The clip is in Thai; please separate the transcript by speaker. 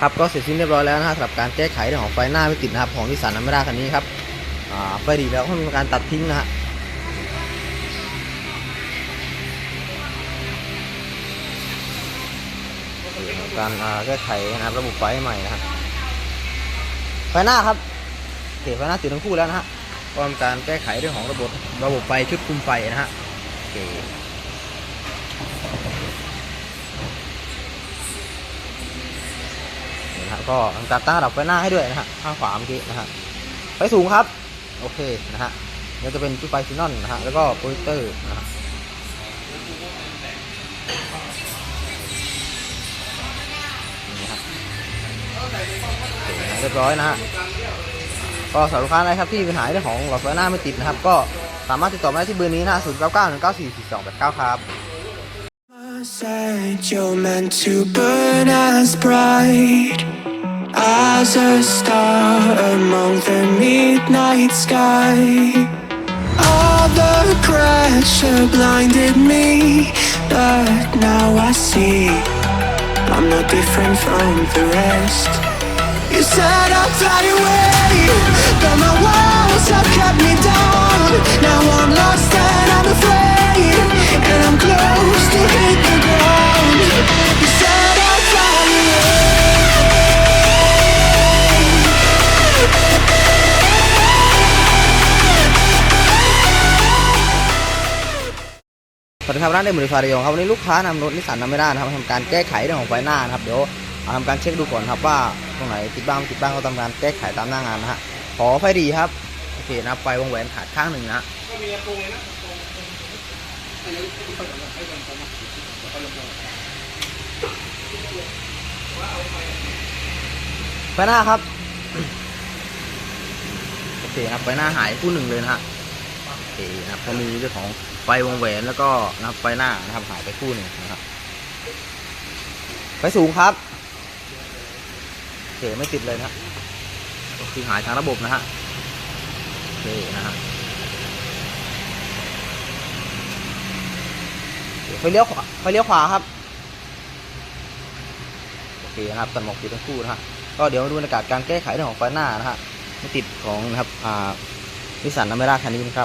Speaker 1: ครับก็เสร็จสิ้นเรียบร้อยแล้วนะฮะสำหรับการแก้ไขเรื่องของไฟหน้าไม่ติดนะครับของนิสสันอเมร่าคันนี้ครับไฟดีแล้วให้มีการตัดทิ้งนะฮะการแก้ไขนะครับระบบไฟใหม่นะฮะไฟหน้าครับโอเคไฟหน้าติดทั้งคู่แล้วนะฮะก็ทำการแก้ไขเรื่องของระบบระบบไฟชุดคุมไฟนะฮะโอเค นี่นะก็กาตั้งระดับไฟหน้าให้ด้วยนะฮะข้างขวาเมื่อกี้นะฮะไฟสูงครับ โอเคนะฮะนี่จะเป็นชุดไฟซินอนนะฮะแล้วก็โปรเจคเตอร์นะฮะนี่ฮะโอเคเรียบร้อยนะฮะก็สำหรับลูกค้าอะไรครับที่มีปัญหาเรื่องของหลอดไฟหน้าไม่ติดนะครับ ก็สามารถติดต่อมาได้ที่เบอร์นี้นะฮะ0 9 9 1 9 4 4 2 8 9ครับ
Speaker 2: Said you're meant to burn as bright as a star among the midnight sky. All the pressure blinded me, but now I see I'm no different from the rest. You said I'd fly away,
Speaker 1: สวัสดีครับร้านเดมอริฟาเรียงครับวันนี้ลูกค้านำรถนิสสันนำไม่ได้นะครับทำการแก้ไขเรื่องของไฟหน้านะครับเดี๋ยวเอาทำการเช็คดูก่อนครับว่าตรงไหนติดบ้างไม่ติดบ้างก็ทำการแก้ไขตามหน้างานนะฮะขอไฟดีครับโอเคนะไฟวงแหวนขาดข้างหนึ่งนะไฟหน้าครับโอเคนะครับไฟหน้าหายคู่หนึ่งเลยนะฮะ เคนะครับก็มีเรื่องของไฟวงแหวนแล้วก็นะครับไฟหน้านะครับหายไปคู่หนึ่งนะครับไฟสูงครับโอเคไม่ติดเลยนะฮะก็คือหายทางระบบนะฮะโอเคนะฮะไฟเลี้ยวขวาไฟเลี้ยวขวาครับโอเคนะครับตัดหมอกติดทั้งคู่นะฮะก็เดี๋ยวมาดูบรรยากาศการแก้ไขเรื่องของไฟหน้านะฮะไม่ติดของนะครับอ่านิสสันอเมร่าคันนี้นะครับ